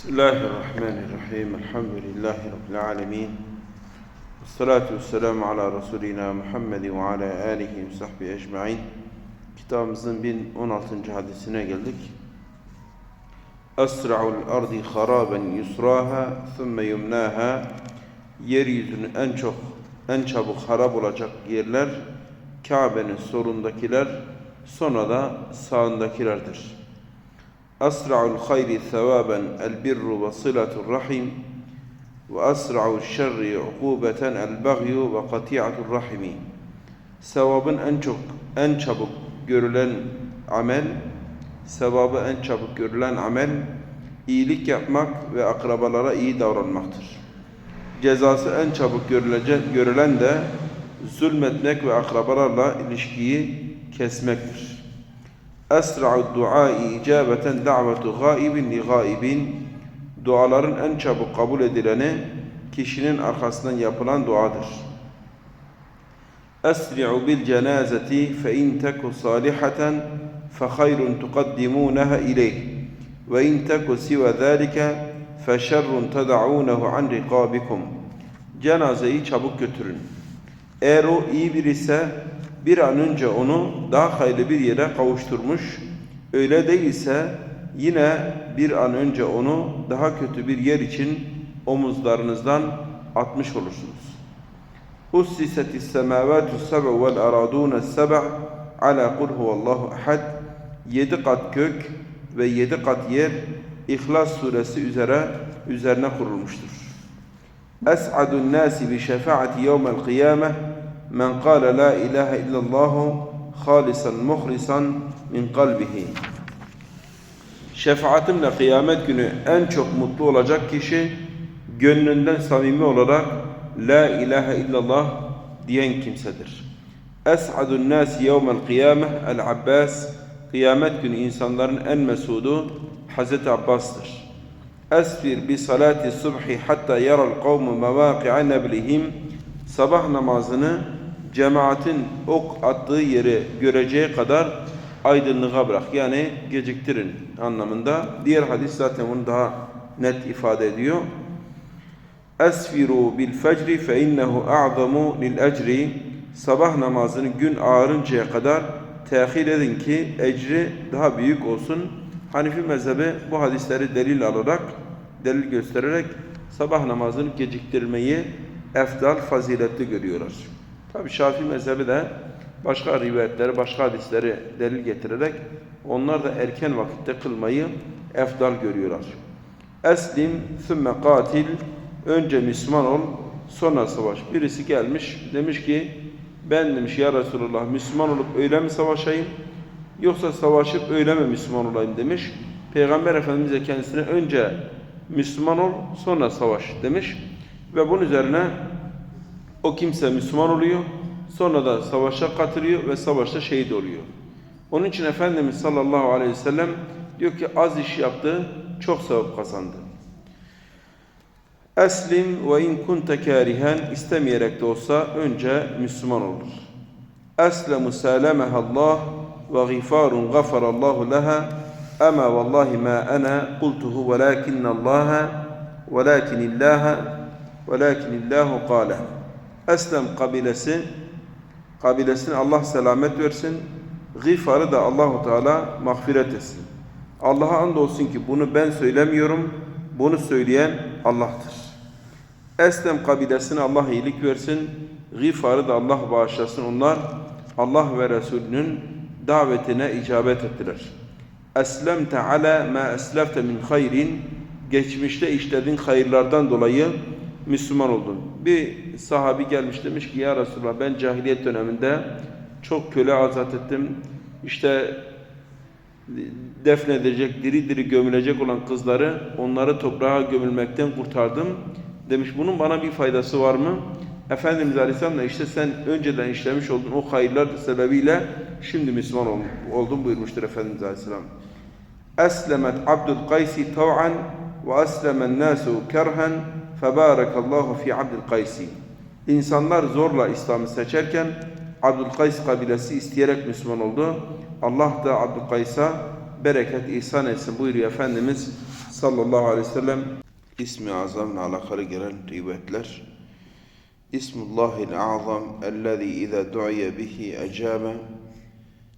Bismillahirrahmanirrahim. Elhamdülillahi Rabbil alemin. Salatu vesselamu ala Resulina Muhammed ve ala alihi ve sahbihi ecmain. Kitabımızın 1016. hadisine geldik. Esra'ul ardi haraben yusraha thumme yumnaha Yeryüzünün en çok, en çabuk harap olacak yerler Kabe'nin solundakiler sonra da sağındakilerdir. أسرع الخير ثوابا البر وصلة الرحم وأسرع الشر عقوبة البغي وقطيعة الرحم Sevabın en çok, en çabuk görülen amel, sevabı en çabuk görülen amel, iyilik yapmak ve akrabalara iyi davranmaktır. Cezası en çabuk görülecek, görülen de zulmetmek ve akrabalarla ilişkiyi kesmektir. Esra'u duai icabeten da'vetu gaibin li gaibin Duaların en çabuk kabul edileni kişinin arkasından yapılan duadır. Esri'u bil cenazeti fe in teku salihatan fe hayrun tukaddimunaha ileyh ve in teku siva zâlike fe şerrun teda'ûnehu an rikabikum Cenazeyi çabuk götürün. Eğer o iyi biri ise bir an önce onu daha hayırlı bir yere kavuşturmuş, öyle değilse yine bir an önce onu daha kötü bir yer için omuzlarınızdan atmış olursunuz. Ussisetis semavatu seb'u vel araduna seb' ala kul huvallahu ahad yedi kat kök ve yedi kat yer İhlas suresi üzere üzerine kurulmuştur. Es'adun nasi bi şefaati yevmel kıyameh men kâle la ilahe illallah halisan muhlisan min kalbihi. Şefaatimle kıyamet günü en çok mutlu olacak kişi gönlünden samimi olarak la ilahe illallah diyen kimsedir. Es'adun nas yevmel kıyameh el Abbas kıyamet günü insanların en mesudu Hazreti Abbas'tır. Esfir bi salati subhi hatta yaral kavmu mevaki'a neblihim sabah namazını cemaatin ok attığı yeri göreceği kadar aydınlığa bırak. Yani geciktirin anlamında. Diğer hadis zaten bunu daha net ifade ediyor. Esfiru bil fecri fe innehu a'zamu lil ecri sabah namazını gün ağarıncaya kadar tehir edin ki ecri daha büyük olsun. Hanifi mezhebi bu hadisleri delil alarak, delil göstererek sabah namazını geciktirmeyi efdal, faziletli görüyorlar. Tabi Şafii mezhebi de başka rivayetleri, başka hadisleri delil getirerek onlar da erken vakitte kılmayı efdal görüyorlar. Eslim sümme katil önce Müslüman ol sonra savaş. Birisi gelmiş demiş ki ben demiş ya Resulullah Müslüman olup öyle mi savaşayım yoksa savaşıp öyle mi Müslüman olayım demiş. Peygamber Efendimiz de kendisine önce Müslüman ol sonra savaş demiş. Ve bunun üzerine o kimse Müslüman oluyor. Sonra da savaşa katılıyor ve savaşta şehit oluyor. Onun için Efendimiz sallallahu aleyhi ve sellem diyor ki az iş yaptı, çok sevap kazandı. Eslim ve in kunte karihen istemeyerek de olsa önce Müslüman olur. Eslemu salemehallah ve gifarun gafarallahu leha ama vallahi ma ana kultuhu velakinnallaha velakinillaha velakinillahu kâle. Eslem kabilesi kabilesine Allah selamet versin. Gifarı da Allahu Teala mağfiret etsin. Allah'a andolsun ki bunu ben söylemiyorum. Bunu söyleyen Allah'tır. Eslem kabilesine Allah iyilik versin. Gifarı da Allah bağışlasın. Onlar Allah ve Resulünün davetine icabet ettiler. Eslemte ala ma eslefte min hayrin geçmişte işlediğin hayırlardan dolayı Müslüman oldun. Bir sahabi gelmiş demiş ki ya Resulallah ben cahiliyet döneminde çok köle azat ettim. İşte defnedilecek, diri diri gömülecek olan kızları onları toprağa gömülmekten kurtardım. Demiş bunun bana bir faydası var mı? Efendimiz Aleyhisselam da işte sen önceden işlemiş olduğun o hayırlar sebebiyle şimdi Müslüman oldun buyurmuştur Efendimiz Aleyhisselam. Eslemet Abdül Kaysi tav'an ve eslemen nasu kerhen Febârekallahu fi Abdülkaysi. İnsanlar zorla İslam'ı seçerken Abdülkays kabilesi isteyerek Müslüman oldu. Allah da Abdülkays'a bereket ihsan etsin buyuruyor Efendimiz sallallahu aleyhi ve sellem ismi azamla alakalı gelen rivayetler. İsmullahil azam ellezî izâ du'iye bihi ecâbe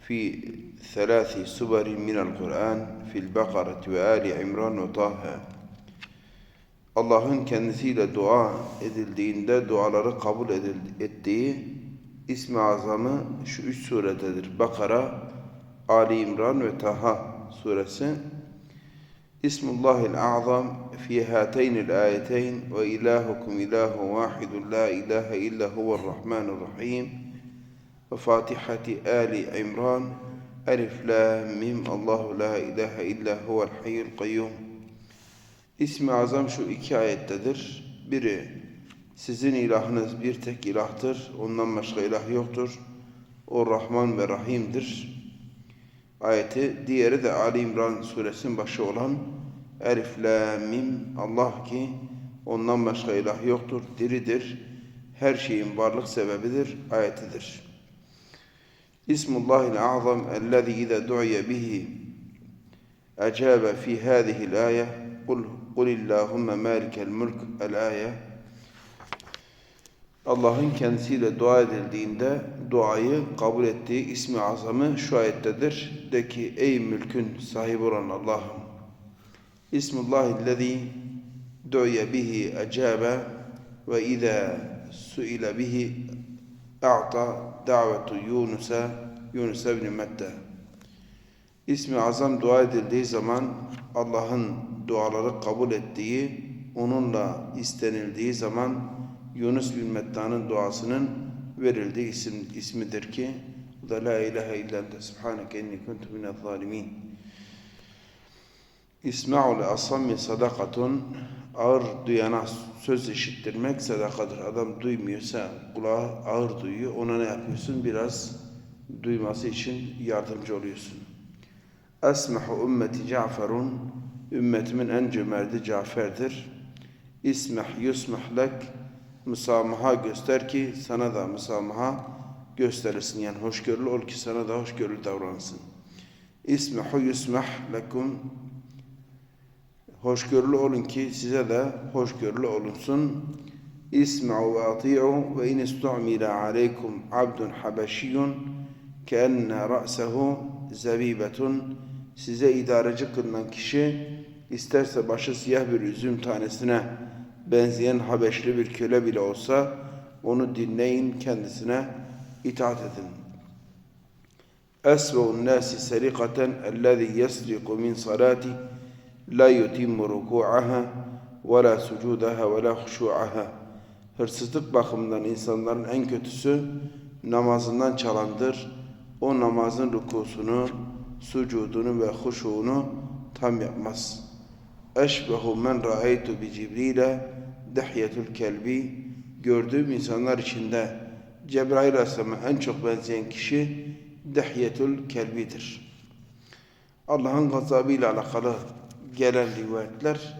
fi ثلاث سور من القرآن في البقرة وآل عمران وطه Allah'ın kendisiyle dua edildiğinde duaları kabul edil- ettiği ismi azamı şu üç surededir. Bakara, Ali İmran ve Taha suresi. İsmullahil azam fi hataynil ayeteyn ve ilahukum ilahu vahidun la ilahe illa huvel rahmanur-rahim ve Fatihati Ali İmran Elif la mim Allahu la ilahe illa huvel hayyul kayyum İsmi azam şu iki ayettedir. Biri sizin ilahınız bir tek ilahtır. Ondan başka ilah yoktur. O Rahman ve Rahim'dir. Ayeti. Diğeri de Ali İmran suresinin başı olan Elif la mim Allah ki ondan başka ilah yoktur. Diridir. Her şeyin varlık sebebidir. Ayetidir. İsmullahil azam ellezî izâ du'iye bihi ecâbe fi hâzihil âye قل Kul illahumme malikel mülk el-ayet Allah'ın kendisiyle dua edildiğinde duayı kabul ettiği ismi azamı şu ayettedir. De ki ey mülkün sahibi olan Allah'ım İsmullahillezî du'ye bihi ecabe ve izâ su'ile bihi a'ta davetu Yunus'a Yunus ibn Mette. İsmi azam dua edildiği zaman Allah'ın duaları kabul ettiği, onunla istenildiği zaman Yunus bin Metta'nın duasının verildiği isim, ismidir ki bu da La ilahe illa ente subhaneke inni kuntu minel zalimin. İsma'u le asammi sadakatun ağır duyana söz işittirmek sadakadır. Adam duymuyorsa kulağı ağır duyuyor. Ona ne yapıyorsun? Biraz duyması için yardımcı oluyorsun. Esmahu ümmeti Caferun Ümmetimin en cömerti Cafer'dir. İsmah yusmah lek Müsamaha göster ki sana da müsamaha gösterilsin. Yani hoşgörülü ol ki sana da hoşgörülü davransın. İsmahu yusmah lekum Hoşgörülü olun ki size de hoşgörülü olunsun. İsma'u ve ati'u ve in istu'mila aleykum abdun habeşiyun keenne ra'sehu zebibetun size idareci kılınan kişi isterse başı siyah bir üzüm tanesine benzeyen Habeşli bir köle bile olsa onu dinleyin kendisine itaat edin. Esve'un nasi serikaten ellezî yesriku min salati la yutimmu ruku'aha ve la sucudaha ve la huşu'aha. Hırsızlık bakımından insanların en kötüsü namazından çalandır. O namazın rukusunu, sucudunu ve huşuğunu tam yapmaz. Eşbehu men ra'aytu bi Cibril'e dehyetul kelbi gördüğüm insanlar içinde Cebrail Aleyhisselam'a en çok benzeyen kişi dehyetul kelbidir. Allah'ın gazabıyla alakalı gelen rivayetler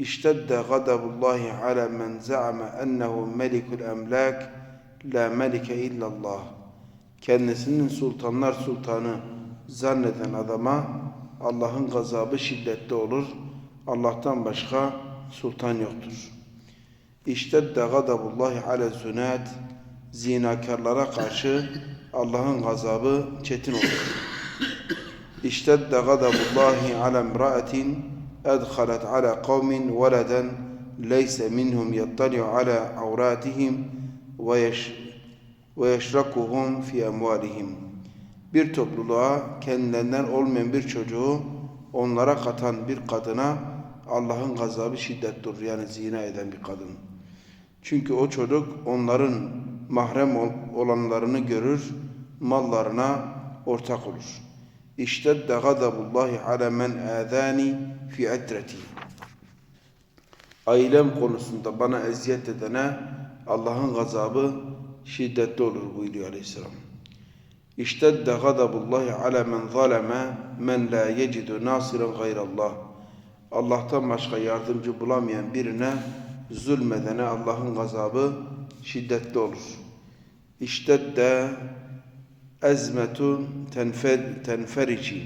İştedde gadabullahi ala men za'ama ennehu melikul emlak la melike illallah kendisinin sultanlar sultanı zanneden adama Allah'ın gazabı şiddetli olur. Allah'tan başka sultan yoktur. İştedde gadabullahi ala zunat zinakarlara karşı Allah'ın gazabı çetin olur. İştedde gadabullahi ala imra'atin edhalet ala kavmin veleden leyse minhum yattali'u ala avratihim ve yeşrakuhum fi emvalihim. Bir topluluğa kendilerinden olmayan bir çocuğu onlara katan bir kadına Allah'ın gazabı şiddetlidir. Yani zina eden bir kadın. Çünkü o çocuk onların mahrem olanlarını görür, mallarına ortak olur. İştedde gadabullahi ala men âzâni fi etreti. Ailem konusunda bana eziyet edene Allah'ın gazabı şiddetli olur buyuruyor Aleyhisselam. İştedde gadabullahi ala men zaleme men la yecidu nasiren gayrallah. Allah'tan başka yardımcı bulamayan birine zulmedene Allah'ın gazabı şiddetli olur. İştedde ezmetu tenfer, tenferici.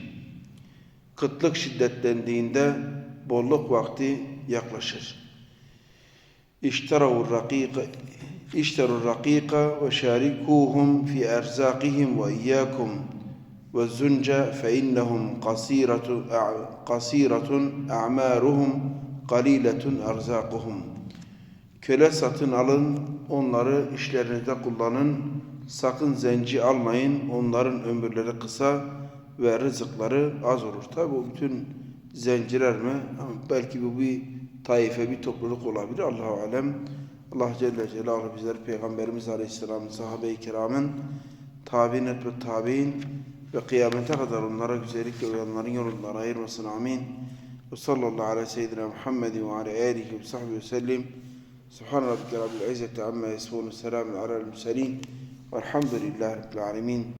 Kıtlık şiddetlendiğinde bolluk vakti yaklaşır. İşteravu rakîk اشتروا الرقيق وشاركوهم في أرزاقهم وإياكم والزنج فإنهم قصيرة أع- قصيرة أعمارهم قليلة أرزاقهم Köle satın alın, onları işlerinizde kullanın. Sakın zenci almayın, onların ömürleri kısa ve rızıkları az olur. Tabi bu bütün zenciler mi? Ama belki bu bir taife, bir topluluk olabilir. Allahu alem. Allah Celle Celaluhu bizleri Peygamberimiz Aleyhisselam'ın sahabe-i kiramın tabi'in ve tabi'in ve kıyamete kadar onlara güzellikle uyanların yolundan ayırmasın. Amin. Ve sallallahu aleyhi ve seyyidina Muhammedin ve ala alihi ve sahbihi ve sellim. Subhan rabbike rabbil izzeti amma yasifun. Selamun alel murselin. Velhamdülillahi rabbil alemin.